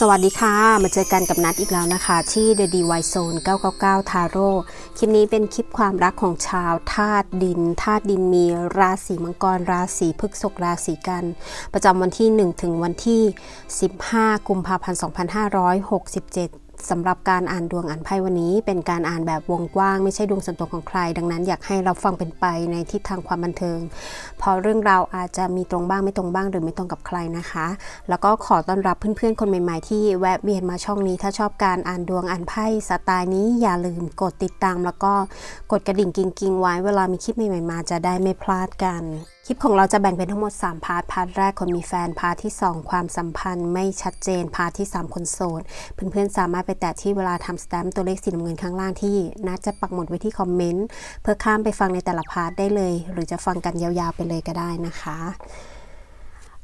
สวัสดีค่ะ มาเจอกันกับนัดอีกแล้วนะคะ ที่ The DY Zone 999 Taro คลิปนี้เป็นคลิปความรักของชาวธาตุดินธาตุดินมีราศีมังกร ราศีพฤกษกราศีกัน ประจำวันที่ 1 ถึงวันที่ 15 กุมภาพันธ์ 2567 สำหรับการอ่านดวงอ่านไพ่วันนี้ เป็นการอ่านแบบวงกว้างไม่ใช่ดวงส่วนตัวของใคร ดังนั้นอยากให้เราฟังเป็นไปในทิศทางความบันเทิงพราะเรื่องราวอาจจะมีตรงบ้างไม่ตรงบ้าง หรือไม่ตรงกับใครนะคะ แล้วก็ขอต้อนรับเพื่อนๆ คนใหม่ๆ ที่แวะเวียนมาช่องนี้ ถ้าชอบการอ่านดวงอ่านไพ่สไตล์นี้อย่าลืมกดติดตาม แล้วก็กดกระดิ่งกิ้งๆไว้เวลามีคลิปใหม่ๆมาจะได้ไม่พลาดกัน คลิปของเราจะแบ่งเป็นทั้งหมด 3 พาร์ท พาร์ทแรกคนมีแฟน พาร์ทที่ 2 ความสัมพันธ์ไม่ชัดเจน พาร์ทที่ 3 คนโสด เพื่อนๆ สามารถไปแตะที่เวลาทำสแตมป์ตัวเลขสีน้ำเงินข้างล่างที่นัดจะปักหมุดไว้ที่คอมเมนต์ เพื่อข้ามไปฟังในแต่ละพาร์ทได้เลย หรือจะฟังกันยาวๆไปเลยก็ได้นะคะ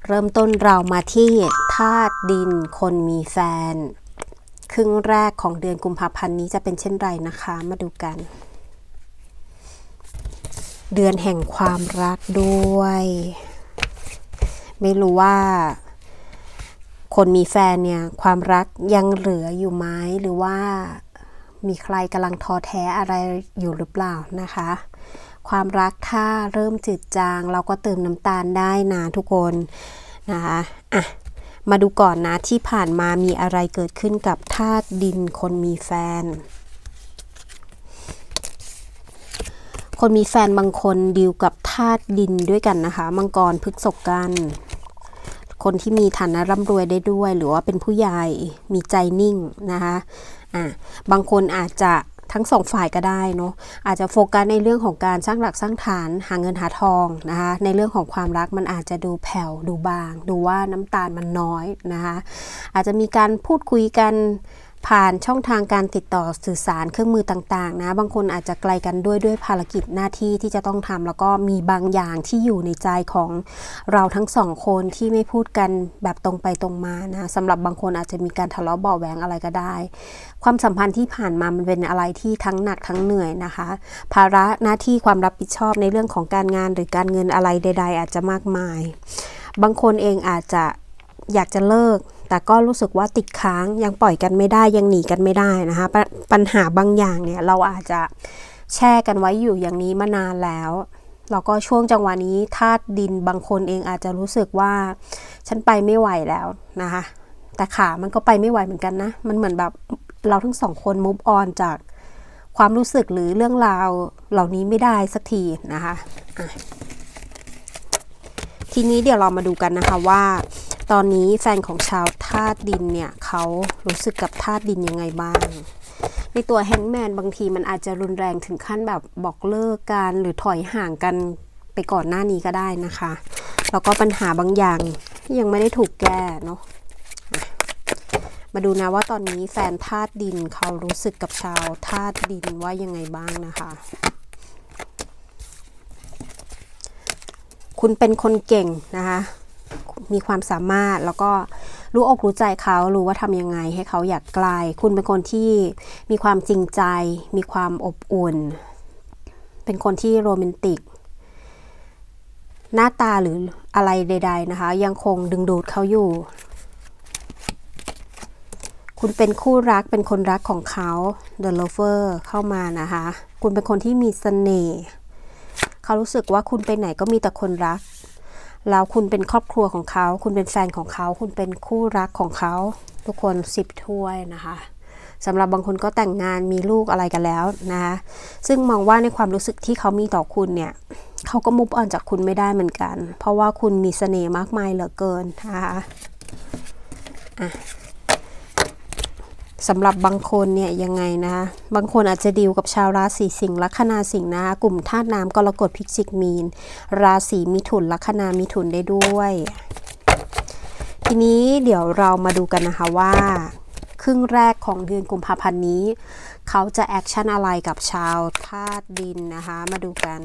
เริ่มต้นเรามาที่ธาตุดินคนมีแฟน ครึ่งแรกของเดือนกุมภาพันธ์นี้จะเป็นเช่นไรนะคะ มาดูกัน เดือนแห่งความรักด้วย ไม่รู้ว่า คนมีแฟนเนี่ย ความรักยังเหลืออยู่ไหมหรือว่ามีใครกำลังท้อแท้อะไรอยู่หรือเปล่านะคะ ความรักถ้าเริ่มจืดจาง เราก็เติมน้ำตาลได้นะทุกคนนะคะอะมาดูก่อนนะที่ผ่านมามีอะไรเกิดขึ้นกับธาตุดินคนมีแฟน คนมีแฟนบางคนดีลกับธาตุดินด้วยกันนะคะ มังกรพฤกษกกันคนที่มีฐานะร่ำรวยได้ด้วย หรือว่าเป็นผู้ใหญ่มีใจนิ่งนะคะอะบางคนอาจจะทั้งสองฝ่ายก็ได้เนาะอาจจะโฟกัสในเรื่องของการสร้างหลักสร้างฐานหาเงินหาทองนะคะในเรื่องของความรักมันอาจจะดูแผ่วดูบาง ดูว่าน้ำตาลมันน้อยนะคะอาจจะมีการพูดคุยกัน ผ่านช่องทางการติดต่อสื่อสารเครื่องมือต่างๆ นะ บางคนอาจจะไกลกันด้วยด้วยภารกิจหน้าที่ที่จะต้องทำแล้วก็มีบางอย่างที่อยู่ในใจของเราทั้งสองคนที่ไม่พูดกันแบบตรงไปตรงมานะสำหรับบางคนอาจจะมีการทะเลาะเบาแหวงอะไรก็ได้ ความสัมพันธ์ที่ผ่านมามันเป็นอะไรที่ทั้งหนักทั้งเหนื่อยนะคะ ภาระหน้าที่ความรับผิดชอบในเรื่องของการงานหรือการเงินอะไรใด ๆ อาจจะมากมาย บางคนเองอาจจะอยากจะเลิก แต่ก็รู้สึกว่าติดค้างยังปล่อยกันไม่ได้ยังหนีกันไม่ได้นะคะปปัญหาบางอย่างเนี่ยเราอาจจะแช่กันไว้อยู่อย่างนี้มานานแล้วแล้วก็ช่วงจังหวะนี้ธาตุดินบางคนเองอาจจะรู้สึกว่า ฉันไปไม่ไหวแล้วนะคะ แต่ขามันก็ไปไม่ไหวเหมือนกันนะ มันเหมือนแบบเราทั้งสองคนมุฟออนจากความรู้สึกหรือเรื่องราวเหล่านี้ไม่ได้สักทีนะคะะทีนี้เดี๋ยวเรามาดูกันนะคะว่า ตอนนี้แฟนของชาวธาตุดินเนี่ยเขารู้สึกกับธาตุดินยังไงบ้าง ในตัวแฮงแมนบางทีมันอาจจะรุนแรงถึงขั้นแบบบอกเลิกกันหรือถอยห่างกันไปก่อนหน้านี้ก็ได้นะคะ แล้วก็ปัญหาบางอย่างยังไม่ได้ถูกแก้เนาะมาดูนะว่าตอนนี้แฟนธาตุดินเขารู้สึกกับชาวธาตุดินว่ายังไงบ้างนะคะ คุณเป็นคนเก่งนะคะ มีความสามารถแล้วก็รู้อกรู้ใจเขารู้ว่าทำยังไงให้เขาอยากไกลคุณเป็นคนที่มีความจริงใจ มีความอบอุ่น เป็นคนที่โรแมนติก หน้าตาหรืออะไรใด ๆ นะคะ ยังคงดึงดูดเขาอยู่ คุณเป็นคู่รักเป็นคนรักของเขา The Lover เข้ามานะคะ คุณเป็นคนที่มีเสน่ห์เขารู้สึกว่าคุณไปไหนก็มีแต่คนรัก แล้วคุณเป็นครอบครัวของเขา คุณเป็นแฟนของเขา คุณเป็นคู่รักของเขา ทุกคนสิบถ้วยนะคะสำหรับบางคนก็แต่งงานมีลูกอะไรกันแล้วนะคะซึ่งมองว่าในความรู้สึกที่เขามีต่อคุณเนี่ยเขาก็มุบออนจากคุณไม่ได้เหมือนกัน เพราะว่าคุณมีเสน่ห์มากมายเหลือเกินนะคะอะ สำหรับบางคนเนี่ยยังไงนะคะบางคนอาจจะดีลกับชาวราศีสิงห์ลัคนาสิงห์นะคะกลุ่มธาตุน้ำกรกฎพิจิกมีน ราศีมิถุนลัคนามิถุนได้ด้วย ทีนี้เดี๋ยวเรามาดูกันนะคะว่า ครึ่งแรกของเดือนกุมภาพันธ์นี้ เขาจะแอคชั่นอะไรกับชาวธาตุดินนะคะมาดูกัน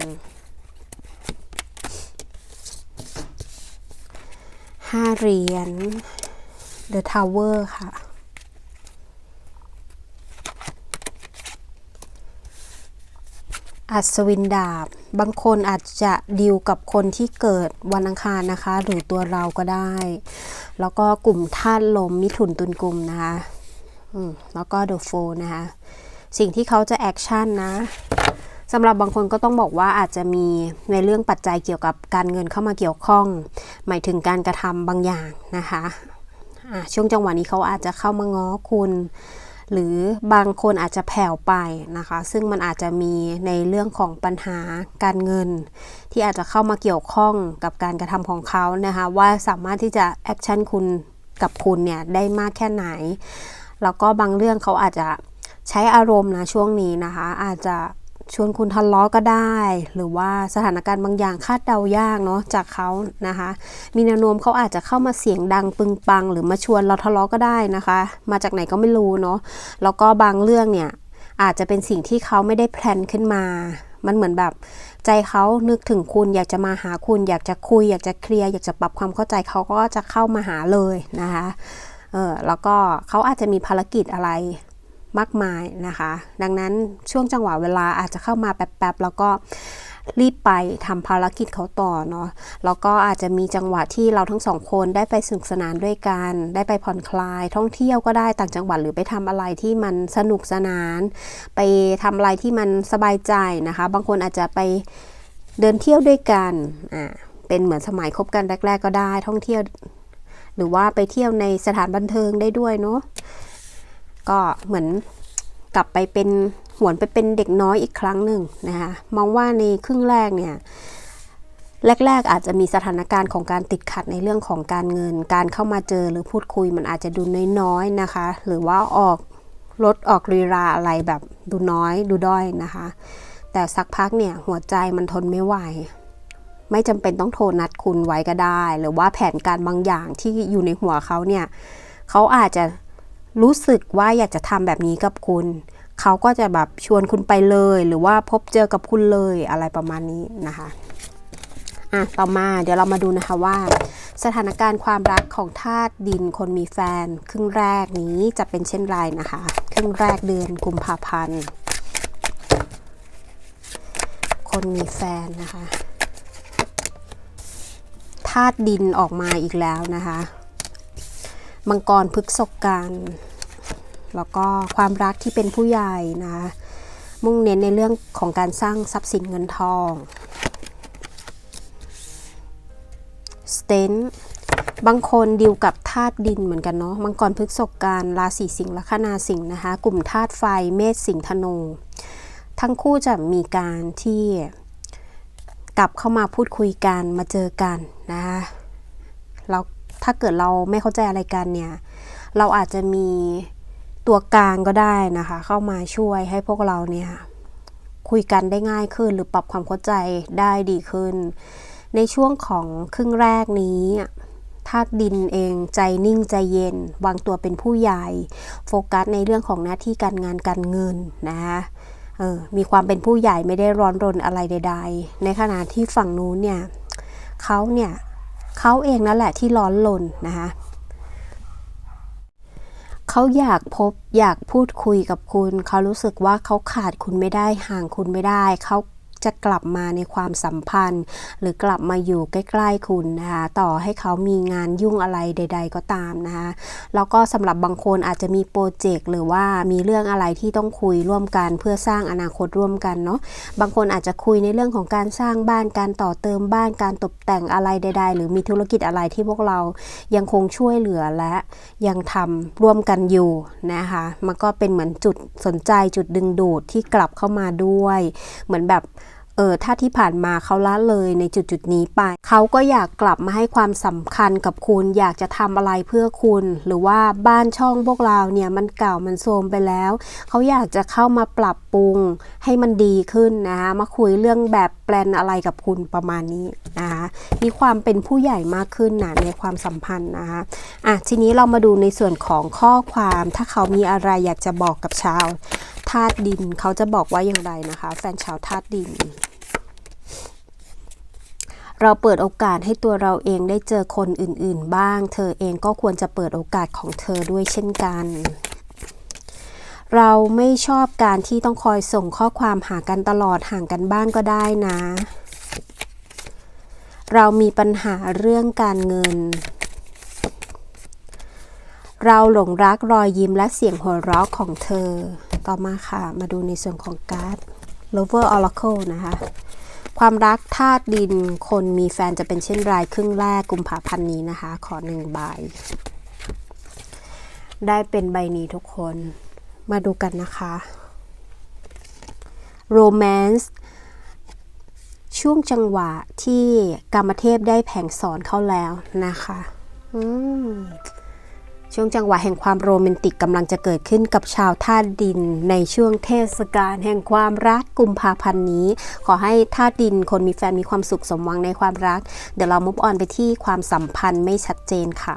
ห้าเหรียญ The Tower ค่ะ อัศวินดาบ บางคนอาจจะดีลกับคนที่เกิดวันอังคารนะคะ หรือตัวเราก็ได้ แล้วก็กลุ่มธาตุลมมิถุนตุลกลุ่มนะคะแล้วก็เดอะโฟนะคะ สิ่งที่เขาจะแอคชั่นนะสำหรับบางคนก็ต้องบอกว่าอาจจะมีในเรื่องปัจจัยเกี่ยวกับการเงินเข้ามาเกี่ยวข้อง หมายถึงการกระทำบางอย่างนะคะะช่วงจังหวะนี้เขาอาจจะเข้ามาง้อคุณ หรือบางคนอาจจะแผ่วไปนะคะ ซึ่งมันอาจจะมีในเรื่องของปัญหาการเงิน ที่อาจจะเข้ามาเกี่ยวข้องกับการกระทำของเขานะคะว่าสามารถที่จะแอคชั่นคุณกับคุณเนี่ยได้มากแค่ไหน แล้วก็บางเรื่องเขาอาจจะใช้อารมณ์นะช่วงนี้นะคะ อาจจะ ชวนคุณทะเลาะก็ได้ หรือว่าสถานการณ์บางอย่างคาดเดายากเนาะจากเขานะคะ มีแนวโน้มเขาอาจจะเข้ามาเสียงดังปึงปัง หรือมาชวนเราทะเลาะก็ได้นะคะ มาจากไหนก็ไม่รู้เนาะแล้วก็บางเรื่องเนี่ยอาจจะเป็นสิ่งที่เขาไม่ได้แพลนขึ้นมา มันเหมือนแบบ ใจเขานึกถึงคุณอยากจะมาหาคุณ อยากจะคุย อยากจะเคลียร์อยากจะปรับความเข้าใจเขาก็จะเข้ามาหาเลยนะคะเออแล้วก็เขาอาจจะมีภารกิจอะไร มากมายนะคะ ดังนั้นช่วงจังหวะเวลาอาจจะเข้ามาแป๊บๆแล้วก็รีบไปทำภารกิจเขาต่อเนาะแล้วก็อาจจะมีจังหวะที่เราทั้งสองคนได้ไปสนุกสนานด้วยกัน ได้ไปผ่อนคลาย ท่องเที่ยวก็ได้ต่างจังหวัดหรือไปทำอะไรที่มันสนุกสนาน ไปทำอะไรที่มันสบายใจนะคะ บางคนอาจจะไปเดินเที่ยวด้วยกันอ่าเป็นเหมือนสมัยคบกันแรก ๆ ก็ได้ท่องเที่ยว หรือว่าไปเที่ยวในสถานบันเทิงได้ด้วยเนาะ ก็เหมือนกลับไปเป็นหวนไปเป็นเด็กน้อยอีกครั้งหนึ่งนะคะมองว่าในครึ่งแรกเนี่ยแรก ๆ อาจจะมีสถานการณ์ของการติดขัดในเรื่องของการเงิน การเข้ามาเจอหรือพูดคุยมันอาจจะดูน้อยๆนะคะ หรือว่าออกลดออกรีราอะไรแบบดูน้อยดูด้อยนะคะ แต่สักพักเนี่ยหัวใจมันทนไม่ไหว ไม่จำเป็นต้องโทรนัดคุณไว้ก็ได้ หรือว่าแผนการบางอย่างที่อยู่ในหัวเขาเนี่ยเขาอาจจะ รู้สึกว่าอยากจะทำแบบนี้กับคุณ เขาก็จะแบบชวนคุณไปเลย หรือว่าพบเจอกับคุณเลยอะไรประมาณนี้นะคะอะต่อมาเดี๋ยวเรามาดูนะคะว่า สถานการณ์ความรักของธาตุดินคนมีแฟน ครึ่งแรกนี้จะเป็นเช่นไรนะคะ ครึ่งแรกเดือนกุมภาพันธ์คนมีแฟนนะคะธาตุดินออกมาอีกแล้วนะคะ มังกรพฤกษกกันแล้วก็ความรักที่เป็นผู้ใหญ่นะมุ่งเน้นในเรื่องของการสร้างทรัพย์สินเงินทองสเตนบางคนดิวกับธาตุดินเหมือนกันเนาะมังกรพฤกษกกันราศีสิงห์ละคนาสิงห์นะคะ กลุ่มธาตุไฟเมษสิงห์ธนู ทั้งคู่จะมีการที่กลับเข้ามาพูดคุยกันมาเจอกันนะคะแล้ว ถ้าเกิดเราไม่เข้าใจอะไรกันเนี่ย เราอาจจะมีตัวกลางก็ได้นะคะ เข้ามาช่วยให้พวกเราเนี่ยคุยกันได้ง่ายขึ้น หรือปรับความเข้าใจได้ดีขึ้น ในช่วงของครึ่งแรกนี้ธาตุดินเองใจนิ่งใจเย็น วางตัวเป็นผู้ใหญ่ โฟกัสในเรื่องของหน้าที่การงานการเงินนะคะเออมีความเป็นผู้ใหญ่ไม่ได้ร้อนรนอะไรใด ๆ ในขณะที่ฝั่งนู้นเนี่ยเขาเนี่ย เขาเองนั่นแหละที่ร้อนลนนะคะเขาอยากพบอยากพูดคุยกับคุณ เขารู้สึกว่าเขาขาดคุณไม่ได้ห่างคุณไม่ได้ เขา จะกลับมาในความสัมพันธ์ หรือกลับมาอยู่ใกล้ ๆคุณนะคะต่อให้เขามีงานยุ่งอะไรใด ๆ ก็ตามนะคะแล้วก็สำหรับบางคนอาจจะมีโปรเจกต์หรือว่ามีเรื่องอะไรที่ต้องคุยร่วมกันเพื่อสร้างอนาคตร่วมกันเนาะบางคนอาจจะคุยในเรื่องของการสร้างบ้านการต่อเติมบ้านการตกแต่งอะไรใด ๆ หรือมีธุรกิจอะไรที่พวกเรายังคงช่วยเหลือและยังทำร่วมกันอยู่นะคะมันก็เป็นเหมือนจุดสนใจจุดดึงดูดที่กลับเข้ามาด้วย เหมือนแบบ เออถ้าที่ผ่านมาเขาละเลยในจุดจุดนี้ไป เขาก็อยากกลับมาให้ความสำคัญกับคุณ อยากจะทำอะไรเพื่อคุณ หรือว่าบ้านช่องพวกเราเนี่ยมันเก่ามันโทรมไปแล้ว เขาอยากจะเข้ามาปรับปรุงให้มันดีขึ้นนะคะมาคุยเรื่องแบบแปลนอะไรกับคุณประมาณนี้นะคะมีความเป็นผู้ใหญ่มากขึ้นนะในความสัมพันธ์นะคะอะทีนี้เรามาดูในส่วนของข้อความ ถ้าเขามีอะไรอยากจะบอกกับชาวธาตุดินเขาจะบอกว่าอย่างไรนะคะ แฟนชาวธาตุดิน เราเปิดโอกาสให้ตัวเราเองได้เจอคนอื่น ๆ บ้าง เธอเองก็ควรจะเปิดโอกาสของเธอด้วยเช่นกัน เราไม่ชอบการที่ต้องคอยส่งข้อความหากันตลอดห่างกันบ้างก็ได้นะ เรามีปัญหาเรื่องการเงิน เราหลงรักรอยยิ้มและเสียงหัวเราะของเธอ ต่อมาค่ะ มาดูในส่วนของการ์ด Lover Oracle นะคะ ความรักธาตุดิน คนมีแฟนจะเป็นเช่นไรครึ่งแรกกุมภาพันธ์นี้นะคะ ขอหนึ่งใบ ได้เป็นใบนี้ทุกคน มาดูกันนะคะ Romance ช่วงจังหวะที่กรรมเทพได้แผงสอนเข้าแล้วนะคะ อืม ช่วงจังหวะแห่งความโรแมนติกกำลังจะเกิดขึ้นกับชาวธาตุดิน ในช่วงเทศกาลแห่งความรักกุมภาพันธ์นี้ ขอให้ธาตุดินคนมีแฟนมีความสุขสมหวังในความรัก เดี๋ยวเรามุฟออนไปที่ความสัมพันธ์ไม่ชัดเจนค่ะ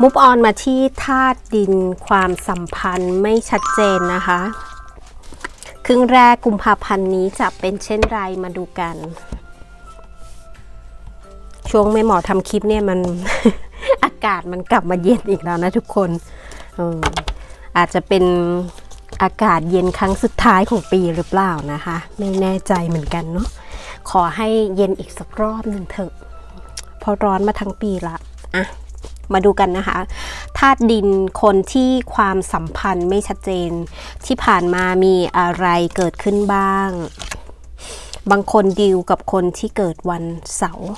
มุฟออนมาที่ธาตุดินความสัมพันธ์ไม่ชัดเจนนะคะ ครึ่งแรกกุมภาพันธ์นี้จะเป็นเช่นไรมาดูกัน ช่วงไม่หมอทำคลิปเนี่ยมัน อากาศมันกลับมาเย็นอีกแล้วนะทุกคนอออาจจะเป็นอากาศเย็นครั้งสุดท้ายของปีหรือเปล่านะคะ ไม่แน่ใจเหมือนกันเนาะขอให้เย็นอีกสักรอบหนึ่งเถอะเพราะร้อนมาทั้งปีละอะมาดูกันนะคะธาตุดินคนที่ความสัมพันธ์ไม่ชัดเจน ที่ผ่านมามีอะไรเกิดขึ้นบ้าง บางคนดีลกับคนที่เกิดวันเสาร์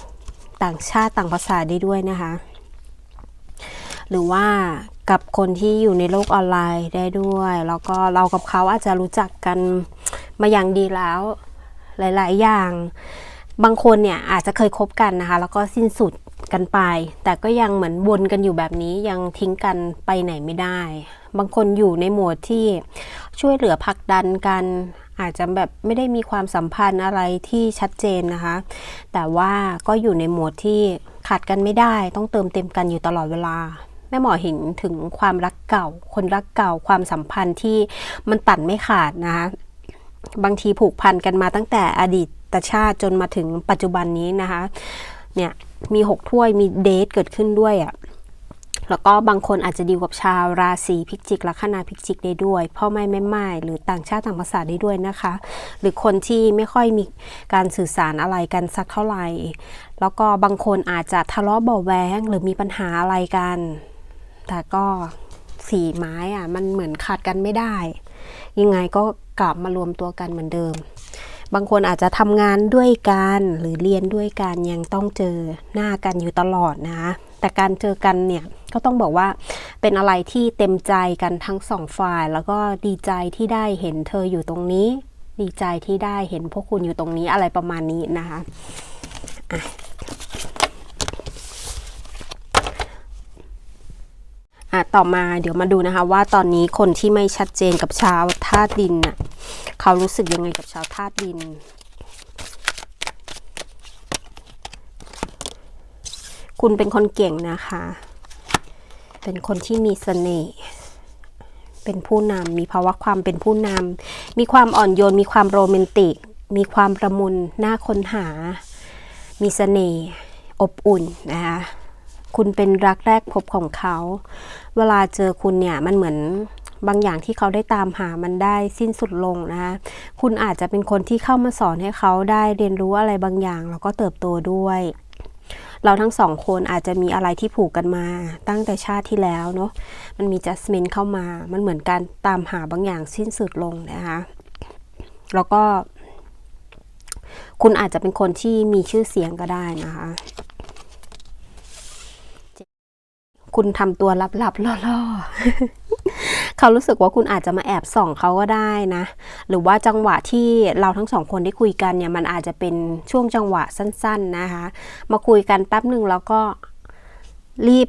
ต่างชาติต่างภาษาได้ด้วยนะคะ หรือว่ากับคนที่อยู่ในโลกออนไลน์ได้ด้วย แล้วก็เรากับเขาอาจจะรู้จักกันมาอย่างดีแล้ว หลาย ๆ อย่าง บางคนเนี่ยอาจจะเคยคบกันนะคะ แล้วก็สิ้นสุดกันไป แต่ก็ยังเหมือนวนกันอยู่แบบนี้ยังทิ้งกันไปไหนไม่ได้ บางคนอยู่ในโหมดที่ช่วยเหลือผลักดันกันอาจจะแบบไม่ได้มีความสัมพันธ์อะไรที่ชัดเจนนะคะ แต่ว่าก็อยู่ในโหมดที่ขาดกันไม่ได้ ต้องเติมเต็มกันอยู่ตลอดเวลา แม่หมอเห็นถึงความรักเก่า คนรักเก่าความสัมพันธ์ที่มันตัดไม่ขาดนะคะบางทีผูกพันกันมาตั้งแต่อดีตชาติจนมาถึงปัจจุบันนี้นะคะเนี่ยมีหกถ้วยมีเดทเกิดขึ้นด้วยอะ่ะแล้วก็บางคนอาจจะดีกับชาวราศีพิจิกลัคนาพิจิกได้ด้วยพ่อไม่แม่ไม้หรือต่างชาติต่างภาษาได้ด้วยนะคะ หรือคนที่ไม่ค่อยมีการสื่อสารอะไรกันสักเท่าไหร่ แล้วก็บางคนอาจจะทะเลาะเบาแวงหรือมีปัญหาอะไรกัน แต่ก็สีไม้อะมันเหมือนขาดกันไม่ได้ ยังไงก็กลับมารวมตัวกันเหมือนเดิม บางคนอาจจะทำงานด้วยกันหรือเรียนด้วยกันยังต้องเจอหน้ากันอยู่ตลอดนะแต่การเจอกันเนี่ยก็ต้องบอกว่าเป็นอะไรที่เต็มใจกันทั้งสองฝ่าย แล้วก็ดีใจที่ได้เห็นเธออยู่ตรงนี้ ดีใจที่ได้เห็นพวกคุณอยู่ตรงนี้อะไรประมาณนี้นะคะ อะต่อมาเดี๋ยวมาดูนะคะ ว่าตอนนี้คนที่ไม่ชัดเจนกับชาวธาตุดินน่ะเขารู้สึกยังไงกับชาวธาตุดิน คุณเป็นคนเก่งนะคะ เป็นคนที่มีเสน่ห์เป็นผู้นำมีภาวะความเป็นผู้นำมีความอ่อนโยน มีความโรแมนติก มีความประมุนน่าค้นหา มีเสน่ห์อบอุ่นนะคะ คุณเป็นรักแรกพบของเขา เวลาเจอคุณเนี่ยมันเหมือนบางอย่างที่เขาได้ตามหามันได้สิ้นสุดลงนะคะคุณอาจจะเป็นคนที่เข้ามาสอนให้เขาได้เรียนรู้อะไรบางอย่าง แล้วก็เติบโตด้วย เราทั้งสองคนอาจจะมีอะไรที่ผูกกันมา ตั้งแต่ชาติที่แล้วเนาะมันมี adjustment เข้ามา มันเหมือนการตามหาบางอย่างสิ้นสุดลงนะคะแล้วก็ คุณอาจจะเป็นคนที่มีชื่อเสียงก็ได้นะคะ คุณทำตัวลับๆล่อๆ เขารู้สึกว่าคุณอาจจะมาแอบส่องเขาก็ได้นะ หรือว่าจังหวะที่เราทั้งสองคนได้คุยกันเนี่ยมันอาจจะเป็นช่วงจังหวะสั้น ๆนะคะ มาคุยกันแป๊บหนึ่งแล้วก็รีบ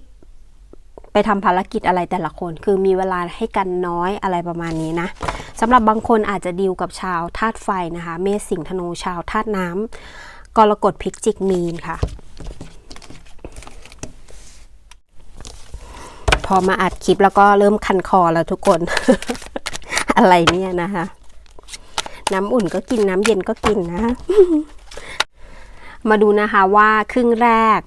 ไปทำภารกิจอะไรแต่ละคน คือมีเวลาให้กันน้อยอะไรประมาณนี้นะสำหรับบางคนอาจจะดีลกับชาวธาตุไฟนะคะ เมษสิงห์ธนูชาวธาตุน้ำกรกฎพิกจิกมีนค่ะ พอมาอัดคลิปแล้วก็เริ่มคันคอแล้วทุกคน อะไรเนี่ยนะคะ น้ำอุ่นก็กินน้ำเย็นก็กินนะ มาดูนะคะว่าครึ่งแรก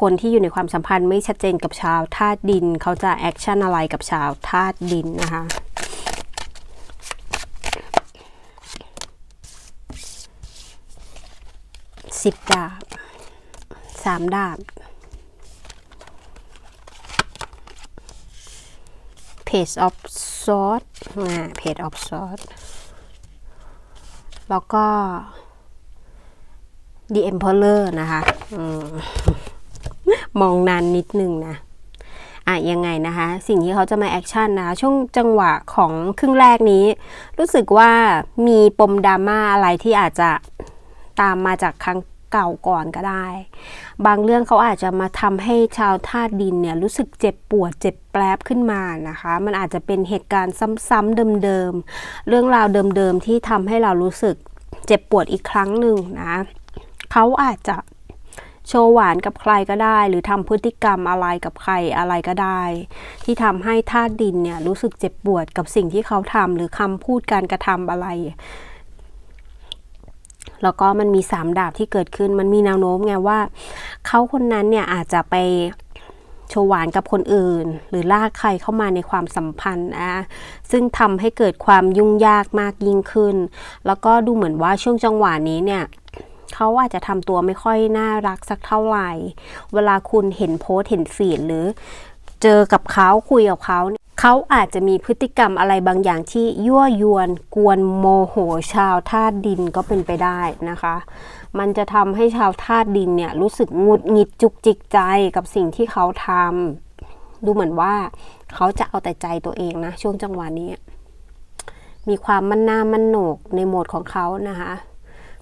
คนที่อยู่ในความสัมพันธ์ไม่ชัดเจนกับชาวธาตุดิน เขาจะแอคชั่นอะไรกับชาวธาตุดินนะคะสิบดาบสามดาบ Page of Swords อ่า Page of Swords แล้วก็ The Emperor นะคะอมมองนานนิดนึงนะอะยังไงนะคะ สิ่งที่เขาจะมาแอคชั่นนะคะช่วงจังหวะของครึ่งแรกนี้ รู้สึกว่ามีปมดราม่าอะไรที่อาจจะตามมาจากครั้ง เก่าก่อนก็ได้ บางเรื่องเขาอาจจะมาทำให้ชาวธาตุดินเนี่ยรู้สึกเจ็บปวดเจ็บแปลบขึ้นมานะคะ มันอาจจะเป็นเหตุการณ์ซ้ำๆเดิมๆ เรื่องราวเดิมๆที่ทำให้เรารู้สึกเจ็บปวดอีกครั้งหนึ่งนะเขาอาจจะโชว์หวานกับใครก็ได้ หรือทำพฤติกรรมอะไรกับใครอะไรก็ได้ ที่ทำให้ธาตุดินเนี่ยรู้สึกเจ็บปวดกับสิ่งที่เขาทำหรือคำพูดการกระทำอะไร แล้วก็มันมีสามดาบที่เกิดขึ้น มันมีแนวโน้มไงว่าเขาคนนั้นเนี่ยอาจจะไปโชว์หวานกับคนอื่น หรือลากใครเข้ามาในความสัมพันธ์นะซึ่งทำให้เกิดความยุ่งยากมากยิ่งขึ้น แล้วก็ดูเหมือนว่าช่วงจังหวะนี้เนี่ยเขาอาจจะทำตัวไม่ค่อยน่ารักสักเท่าไหร่ เวลาคุณเห็นโพสเห็นฟีดหรือ เจอกับเขาคุยกับเขา เขาอาจจะมีพฤติกรรมอะไรบางอย่างที่ยั่วยวนกวนโมโหชาวธาตุดินก็เป็นไปได้นะคะ มันจะทำให้ชาวธาตุดินเนี่ยรู้สึกงุดหงิดจุกจิกใจกับสิ่งที่เขาทำดูเหมือนว่าเขาจะเอาแต่ใจตัวเองนะ ช่วงจังหวะนี้ มีความมั่นหน้ามั่นโหนกในโหมดของเขานะคะ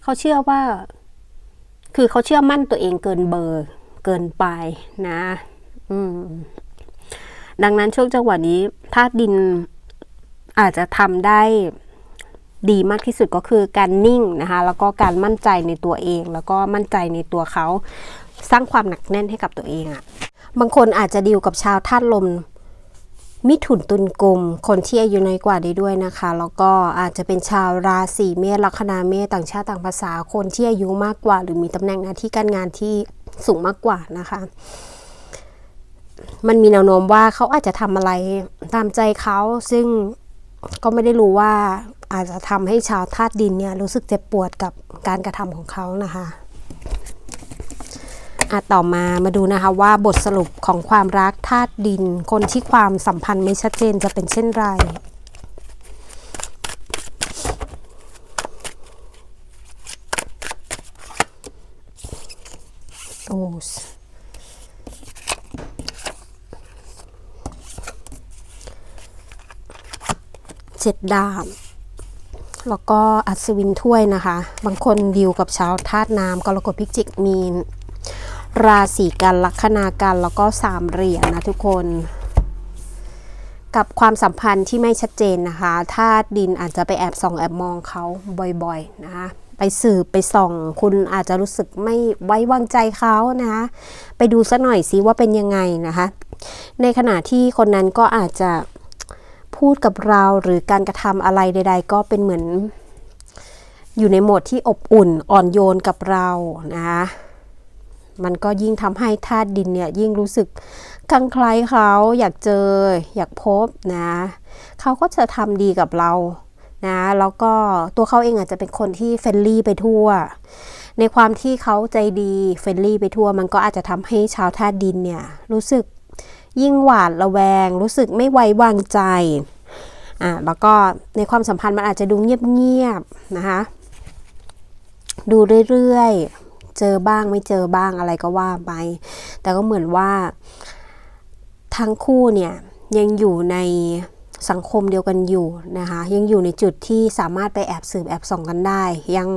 เขาเชื่อว่า คือเขาเชื่อมั่นตัวเองเกินเบอร์เกินไปนะ อืม ดังนั้นช่วงจังหวะนี้ธาตุดินอาจจะทำได้ดีมากที่สุดก็คือการนิ่งนะคะ แล้วก็การมั่นใจในตัวเอง แล้วก็มั่นใจในตัวเขา สร้างความหนักแน่นให้กับตัวเองอะ่ะ บางคนอาจจะดีลกับชาวธาตุลม มิถุนตุลกลมคนที่อายุน้อยกว่าได้ด้วยนะคะ แล้วก็อาจจะเป็นชาวราศีเมษลัคนาเมษต่างชาติต่างภาษา คนที่อายุมากกว่า หรือมีตำแหน่งหน้าที่การงานที่สูงมากกว่านะคะ มันมีแนวโน้มว่าเขาอาจจะทำอะไรตามใจเขาซึ่งก็ไม่ได้รู้ว่าอาจจะทำให้ชาวธาตุดินเนี่ยรู้สึกเจ็บปวดกับการกระทำของเขานะคะอะต่อมามาดูนะคะว่าบทสรุปของความรักธาตุดิน คนที่ความสัมพันธ์ไม่ชัดเจนจะเป็นเช่นไร โอ้ เจ็ดดาบแล้วก็อัศวินถ้วยนะคะ บางคนดิวกับชาวธาตุน้ำกรกฎพิจิกมีน ราศีกันลัคนากันแล้วก็สามเหรียญนะทุกคน กับความสัมพันธ์ที่ไม่ชัดเจนนะคะธาตุดินอาจจะไปแอบส่องแอบมองเขาบ่อยๆนะคะไปสืบไปส่อง คุณอาจจะรู้สึกไม่ไว้วางใจเขานะคะไปดูซะหน่อยซิว่าเป็นยังไงนะคะ ในขณะที่คนนั้นก็อาจจะ พูดกับเราหรือการกระทำอะไรใด ๆ ก็เป็นเหมือน อยู่ในโหมดที่อบอุ่นอ่อนโยนกับเรานะคะมันก็ยิ่งทำให้ธาตุดินเนี่ยยิ่งรู้สึกคลังไคล้เขาอยากเจอ อยากพบนะเขาก็จะทำดีกับเรานะแล้วก็ตัวเขาเองอาจจะเป็นคนที่เฟรนลี่ไปทั่ว ในความที่เขาใจดีเฟรนลี่ไปทั่ว มันก็อาจจะทำให้ชาวธาตุดินเนี่ยรู้สึก ยิ่งหวาดระแวง รู้สึกไม่ไว้วางใจอ่าแล้วก็ในความสัมพันธ์มันอาจจะดูเงียบๆนะคะ ดูเรื่อยๆ เจอบ้างไม่เจอบ้างอะไรก็ว่าไป แต่ก็เหมือนว่า ทั้งคู่เนี่ยยังอยู่ใน สังคมเดียวกันอยู่นะคะยังอยู่ในจุดที่สามารถไปแอบสืบแอบส่องกันได้ ยัง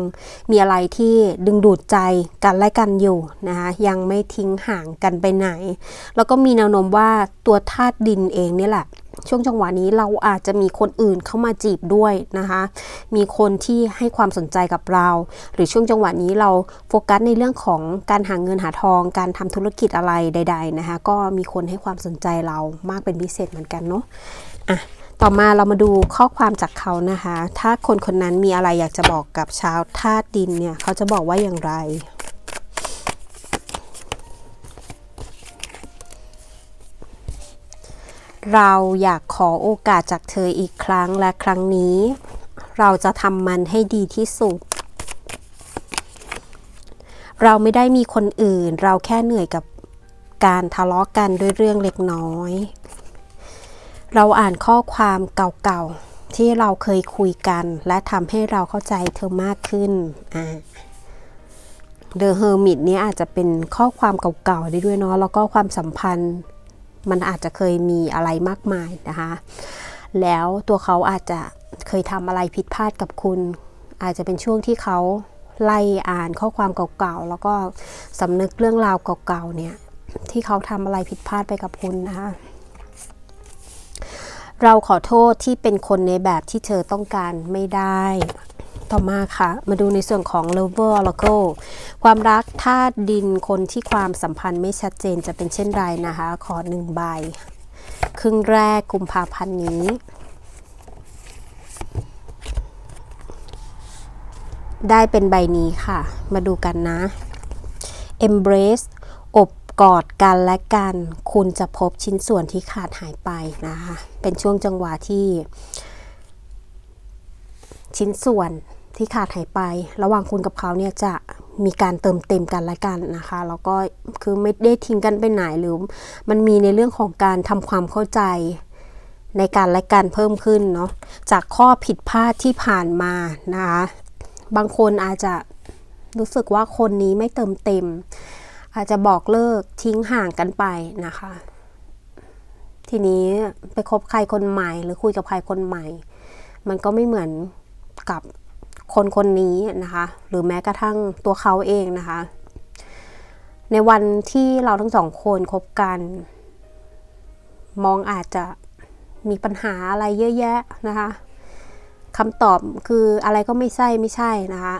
มีอะไรที่ดึงดูดใจกันและกันอยู่นะคะยังไม่ทิ้งห่างกันไปไหน แล้วก็มีแนวโน้มว่าตัวธาตุดินเองเนี่แหละช่วงจังหวะนี้เราอาจจะมีคนอื่นเข้ามาจีบด้วยนะคะ มีคนที่ให้ความสนใจกับเรา หรือช่วงจังหวะนี้เราโฟกัสในเรื่องของการหาเงินหาทอง การทำธุรกิจอะไรใด ๆนะคะ ก็มีคนให้ความสนใจเรามากเป็นพิเศษเหมือนกันเนาะ อะต่อมาเรามาดูข้อความจากเขานะคะ ถ้าคนคนนั้นมีอะไรอยากจะบอกกับชาวธาตุดินเนี่ย เขาจะบอกว่าอย่างไร เราอยากขอโอกาสจากเธออีกครั้งและครั้งนี้ เราจะทำมันให้ดีที่สุด เราไม่ได้มีคนอื่น เราแค่เหนื่อยกับการทะเลาะกกันด้วยเรื่องเล็กน้อย เราอ่านข้อความเก่าๆ ที่เราเคยคุยกัน และทำให้เราเข้าใจเธอมากขึ้นอ่า The Hermit เนี่ยอาจจะเป็นข้อความเก่าๆ ได้ด้วยเนาะ แล้วก็ความสัมพันธ์มันอาจจะเคยมีอะไรมากมายนะคะ แล้วตัวเขาอาจจะเคยทำอะไรผิดพลาดกับคุณ อาจจะเป็นช่วงที่เขาไล่อ่านข้อความเก่าๆ แล้วก็สำนึกเรื่องราวเก่าๆ เนี่ย ที่เขาทำอะไรผิดพลาดไปกับคุณนะคะ เราขอโทษที่เป็นคนในแบบที่เธอต้องการไม่ได้ ต่อมาค่ะ มาดูในส่วนของ Lover Oracle ความรักธาตุดินคนที่ความสัมพันธ์ไม่ชัดเจนจะเป็นเช่นไรนะคะ ขอหนึ่งใบ ครึ่งแรกกุมภาพันธ์นี้ได้เป็นใบนี้ค่ะ มาดูกันนะ Embrace อบ กอดกันและกัน คุณจะพบชิ้นส่วนที่ขาดหายไปนะคะ เป็นช่วงจังหวะที่ ชิ้นส่วนที่ขาดหายไป ระหว่างคุณกับเขาเนี่ยจะมีการเติมเต็มกันและกันนะคะแล้วก็คือไม่ได้ทิ้งกันไปไหนหรือ มันมีในเรื่องของการทำความเข้าใจในการและกันเพิ่มขึ้นเนาะจากข้อผิดพลาดที่ผ่านมานะคะบางคนอาจจะรู้สึกว่าคนนี้ไม่เติมเต็ม อาจจะบอกเลิกทิ้งห่างกันไปนะคะ ทีนี้ไปคบใครคนใหม่ หรือคุยกับใครคนใหม่ มันก็ไม่เหมือนกับคนคนนี้นะคะ หรือแม้กระทั่งตัวเขาเองนะคะ ในวันที่เราทั้งสองคนคบกัน มองอาจจะมีปัญหาอะไรเยอะแยะนะคะคำตอบคืออะไรก็ไม่ใช่ไม่ใช่นะคะ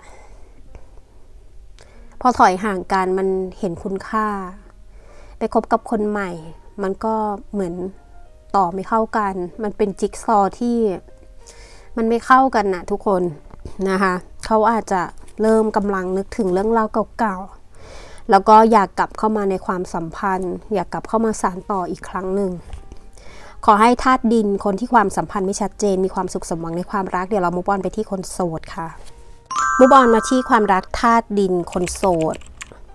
พอถอยห่างกันมันเห็นคุณค่าไปคบกับคนใหม่ มันก็เหมือนต่อไม่เข้ากัน มันเป็นจิ๊กซอที่มันไม่เข้ากันนะทุกคนนะคะเขาอาจจะเริ่มกำลังนึกถึงเรื่องราวเก่าๆ แล้วก็อยากกลับเข้ามาในความสัมพันธ์ อยากกลับเข้ามาสานต่ออีกครั้งหนึ่ง ขอให้ธาตุดินคนที่ความสัมพันธ์ไม่ชัดเจน มีความสุขสมหวังในความรักเดี๋ยวเรามุบอลไปที่คนโสดค่ะ มุบอลมาที่ความรักธาตุดินคนโสด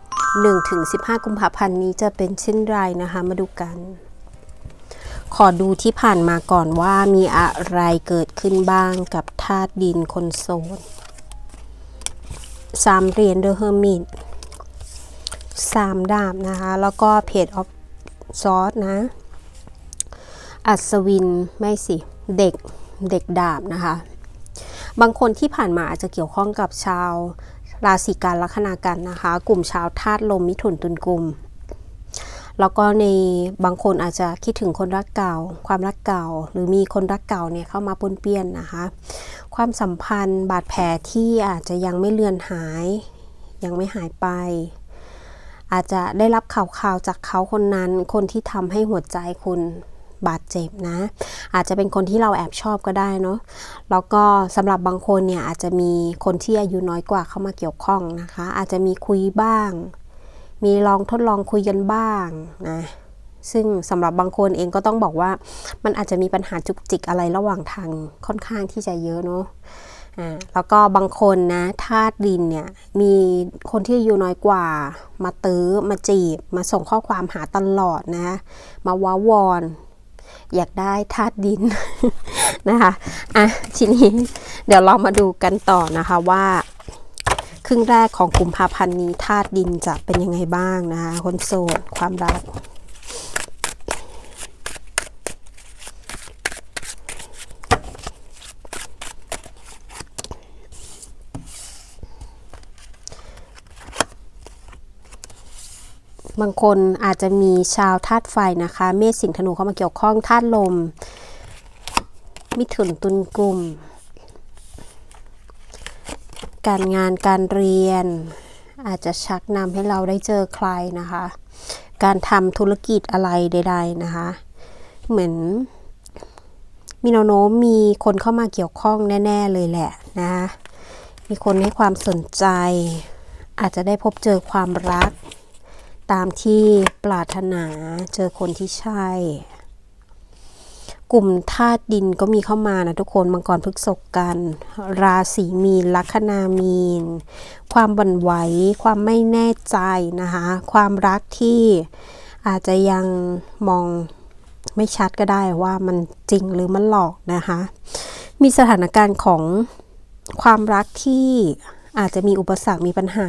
1ถึง15 กุมภาพันธ์นี้จะเป็นเช่นไรนะคะ มาดูกัน ขอดูที่ผ่านมาก่อนว่ามีอะไรเกิดขึ้นบ้างกับธาตุดินคนโสดสามเหรียญเดอะเฮอร์มิตสามดาบนะคะ แล้วก็เพจออฟซอสนะ อัศวินไม่สิ เด็กเด็กดาบนะคะ บางคนที่ผ่านมาอาจจะเกี่ยวข้องกับชาว ราศีกันลัคนากันนะคะ กลุ่มชาวธาตุลมมิถุนตุลกุมแล้วก็ในบางคนอาจจะคิดถึงคนรักเก่า ความรักเก่า หรือมีคนรักเก่าเนี่ยเข้ามาปนเปี้ยนนะคะ ความสัมพันธ์บาดแผลที่อาจจะยังไม่เลือนหาย ยังไม่หายไป อาจจะได้รับข่าวข่าวจากเขาคนนั้น คนที่ทำให้หัวใจคุณ บาดเจ็บนะ อาจจะเป็นคนที่เราแอบชอบก็ได้เนาะแล้วก็สำหรับบางคนเนี่ยอาจจะมีคนที่อายุน้อยกว่าเข้ามาเกี่ยวข้องนะคะ อาจจะมีคุยบ้าง มีลองทดลองคุยกันบ้างนะซึ่งสำหรับบางคนเองก็ต้องบอกว่ามันอาจจะมีปัญหาจุกจิกอะไรระหว่างทางค่อนข้างที่จะเยอะเนาะอ่าแล้วก็บางคนนะธาตุดินเนี่ย มีคนที่อายุน้อยกว่า มาตื้อมาจีบ มาส่งข้อความหาตลอดนะ มาว้าวอน อยากได้ธาตุดินนะคะอะทีนี้เดี๋ยวเรามาดูกันต่อนะคะว่า ครึ่งแรกของกุมภาพันธ์นี้ธาตุดินจะเป็นยังไงบ้างนะคะคนโสดความรัก บางคนอาจจะมีชาวธาตุไฟนะคะ เมษสิงห์ธนูเข้ามาเกี่ยวข้องธาตุลม มิถุนตุลกุมการงานการเรียน อาจจะชักนำให้เราได้เจอใครนะคะ การทำธุรกิจอะไรใด ๆนะคะ เหมือนมีแนวโน้มมีคนเข้ามาเกี่ยวข้องแน่ ๆ เลยแหละนะคะมีคนให้ความสนใจ อาจจะได้พบเจอความรัก ตามที่ปรารถนาเจอคนที่ใช่ กลุ่มธาตุดินก็มีเข้ามานะทุกคนมังกรพฤกษกกัน ราศีมีนลัคนามีน ความบันไหว ความไม่แน่ใจนะคะ ความรักที่อาจจะยังมองไม่ชัดก็ได้ว่ามันจริงหรือมันหลอกนะคะ มีสถานการณ์ของความรักที่อาจจะมีอุปสรรคมีปัญหา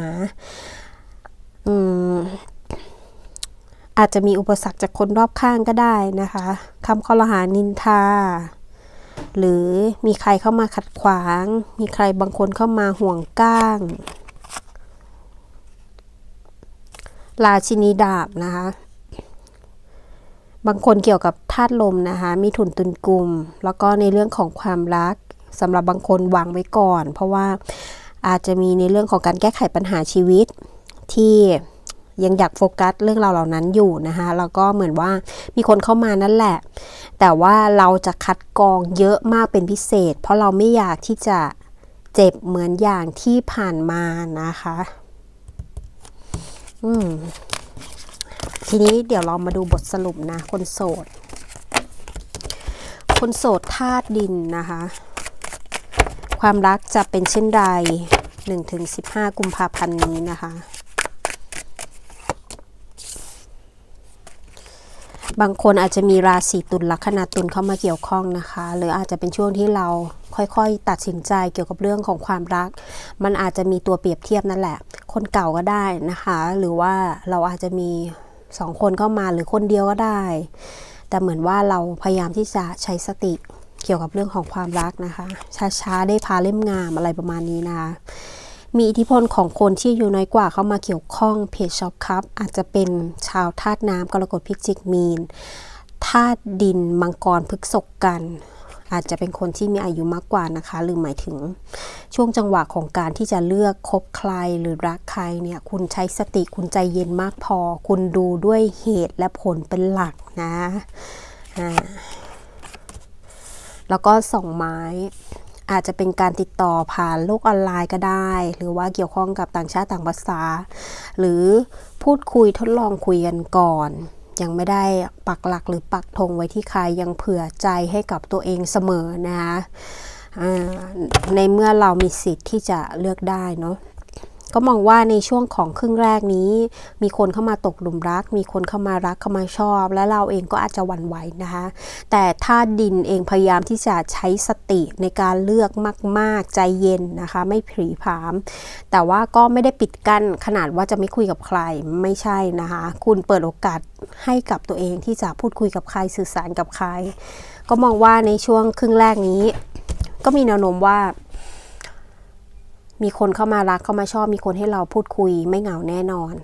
อืม อาจจะมีอุปสรรคจากคนรอบข้างก็ได้นะคะคำคอรหานินทา หรือมีใครเข้ามาขัดขวาง มีใครบางคนเข้ามาห่วงก้าง ราชินีดาบนะคะบางคนเกี่ยวกับธาตุลมนะคะมีถุนตุนกลุ่ม แล้วก็ในเรื่องของความรักสำหรับบางคนวางไว้ก่อน เพราะว่าอาจจะมีในเรื่องของการแก้ไขปัญหาชีวิตที่ ยังอยากโฟกัสเรื่องราวเหล่านั้นอยู่นะคะแล้วก็เหมือนว่ามีคนเข้ามานั่นแหละ แต่ว่าเราจะคัดกรองเยอะมากเป็นพิเศษ เพราะเราไม่อยากที่จะเจ็บเหมือนอย่างที่ผ่านมานะคะ อืมทีนี้เดี๋ยวเรามาดูบทสรุปนะ คนโสด คนโสดธาตุดินนะคะ ความรักจะเป็นเช่นไร1-15 กุมภาพันธ์นี้นะคะ บางคนอาจจะมีราศีตุลลัคนาตุลเข้ามาเกี่ยวข้องนะคะ หรืออาจจะเป็นช่วงที่เราค่อยๆ ตัดสินใจเกี่ยวกับเรื่องของความรัก มันอาจจะมีตัวเปรียบเทียบนั่นแหละ คนเก่าก็ได้นะคะ หรือว่าเราอาจจะมีสองคนเข้ามาหรือคนเดียวก็ได้ แต่เหมือนว่าเราพยายามที่จะใช้สติเกี่ยวกับเรื่องของความรักนะคะ ช้าๆ ได้พาเล่มงามอะไรประมาณนี้นะคะ มีอิทธิพลของคนที่อยู่น้อยกว่าเข้ามาเกี่ยวข้องเพจช็อปครับอาจจะเป็นชาวธาตุน้ำกรกฎพิจิกมีนธาตุดินมังกรพฤกษกกัน อาจจะเป็นคนที่มีอายุมากกว่านะคะ หรือหมายถึงช่วงจังหวะของการที่จะเลือกคบใครหรือรักใครเนี่ยคุณใช้สติคุณใจเย็นมากพอ คุณดูด้วยเหตุและผลเป็นหลักนะอ่าแล้วก็สองไม้ อาจจะเป็นการติดต่อผ่านโลกออนไลน์ก็ได้ หรือว่าเกี่ยวข้องกับต่างชาติต่างภาษา หรือพูดคุยทดลองคุยกันก่อน ยังไม่ได้ปักหลักหรือปักธงไว้ที่ใครยังเผื่อใจให้กับตัวเองเสมอนะคะในเมื่อเรามีสิทธิ์ที่จะเลือกได้เนาะ ก็มองว่าในช่วงของครึ่งแรกนี้ มีคนเข้ามาตกหลุมรัก มีคนเข้ามารักเข้ามาชอบ และเราเองก็อาจจะหวั่นไหวนะคะ แต่ถ้าดินเองพยายามที่จะใช้สติในการเลือกมาก ๆ ใจเย็นนะคะ ไม่ผีผาม แต่ว่าก็ไม่ได้ปิดกั้นขนาดว่าจะไม่คุยกับใครไม่ใช่นะคะ คุณเปิดโอกาสให้กับตัวเองที่จะพูดคุยกับใครสื่อสารกับใคร ก็มองว่าในช่วงครึ่งแรกนี้ ก็มีแนวโน้มว่า มีคนเข้ามารักเข้ามาชอบมีคนให้เราพูดคุยไม่เหงาแน่นอน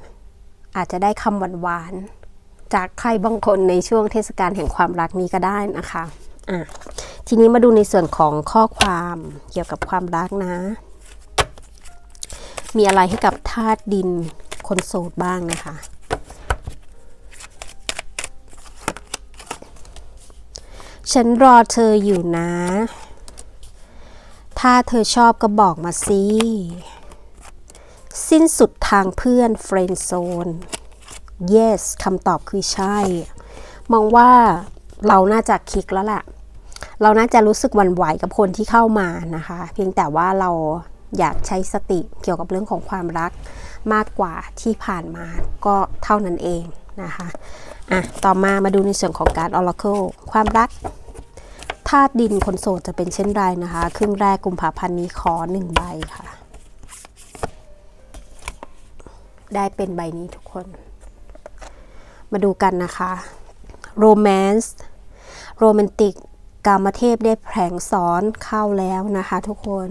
อาจจะได้คำหวานๆจากใครบางคนในช่วงเทศกาลแห่งความรักนี้ก็ได้นะคะอะทีนี้มาดูในส่วนของข้อความเกี่ยวกับความรักนะ มีอะไรให้กับธาตุดินคนโสดบ้างนะคะฉันรอเธออยู่นะ ถ้าเธอชอบก็บอกมาสิ สิ้นสุดทางเพื่อนเฟรนด์โซน yes คำตอบคือใช่ มองว่าเราน่าจะคลิกแล้วแหละเราน่าจะรู้สึกหวั่นไหวกับคนที่เข้ามานะคะ เพียงแต่ว่าเราอยากใช้สติเกี่ยวกับเรื่องของความรักมากกว่าที่ผ่านมาก็เท่านั้นเองนะคะ อะ ต่อมามาดูในส่วนของการ Oracle ความรัก ธาตุดินคนโสดจะเป็นเช่นไรนะคะ ครึ่งแรกกุมภาพันธ์นี้ขอหนึ่งใบค่ะ ได้เป็นใบนี้ทุกคน มาดูกันนะคะ Romance โรแมนติกกามเทพได้แผลงสอนเข้าแล้วนะคะทุกคน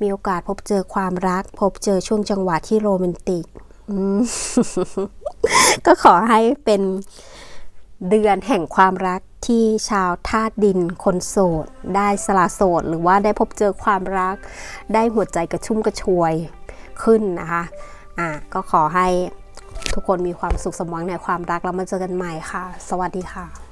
มีโอกาสพบเจอความรัก พบเจอช่วงจังหวะที่โรแมนติกก็ขอให้เป็น เดือนแห่งความรักที่ชาวธาตุดินคนโสด ได้สละโสด หรือว่าได้พบเจอความรัก ได้หัวใจกระชุ่มกระชวยขึ้นนะคะอะก็ขอให้ทุกคนมีความสุขสมหวังในความรักแล้วมาเจอกันใหม่ค่ะ สวัสดีค่ะ